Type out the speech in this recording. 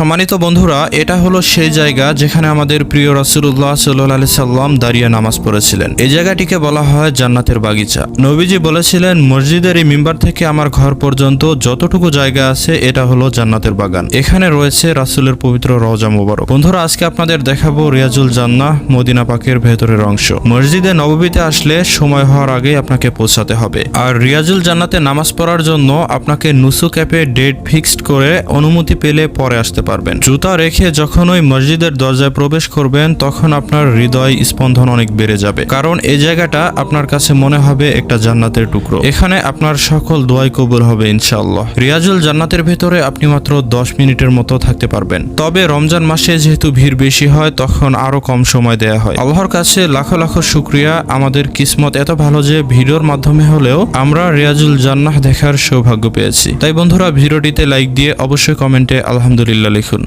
সম্মানিত বন্ধুরা, এটা হলো সেই জায়গা যেখানে আমাদের প্রিয় রাসুল্লাহ সাল্লাহ সাল্লাম দাঁড়িয়ে নামাজ পড়েছিলেন। এই জায়গাটিকে বলা হয় জান্নাতের বাগিচা। নবীজি বলেছিলেন, মসজিদের এই মিম্বার থেকে আমার ঘর পর্যন্ত যতটুকু জায়গা আছে, এটা হলো জান্নাতের বাগান। এখানে রয়েছে রাসুলের পবিত্র রওজা মুবারক। বন্ধুরা, আজকে আপনাদের দেখাবো রিয়াজুল জান্নাহ, মদিনা পাকের ভেতরের অংশ। মসজিদে নববীতে আসলে সময় হওয়ার আগেই আপনাকে পৌঁছাতে হবে। আর রিয়াজুল জান্নাতে নামাজ পড়ার জন্য আপনাকে নুসুক অ্যাপে ডেট ফিক্সড করে অনুমতি পেলে পরে আসতে পারবেন। জুতা রেখে যখন ওই মসজিদের দরজায় প্রবেশ করবেন, তখন আপনার হৃদয় স্পন্দন অনেক বেড়ে যাবে। কারণ এই জায়গাটা আপনার কাছে মনে হবে একটা জান্নাতের টুকরো। এখানে আপনার সকল দোয়াই কবুল হবে, ইনশাআল্লাহ। রিয়াজুল জান্নাতের ভেতরে আপনি মাত্র দশ মিনিটের মতো থাকতে পারবেন। তবে রমজান মাসে যেহেতু ভিড় বেশি হয়, তখন আরও কম সময় দেয়া হয়। আল্লাহর কাছে লাখো লাখো শুক্রিয়া। আমাদের কিসমত এত ভালো যে ভিডিওর মাধ্যমে হলেও আমরা রিয়াজুল জান্নাহ দেখার সৌভাগ্য পেয়েছি। তাই বন্ধুরা, ভিডিওটিতে লাইক দিয়ে অবশ্যই কমেন্টে আলহামদুলিল্লাহ লিখুন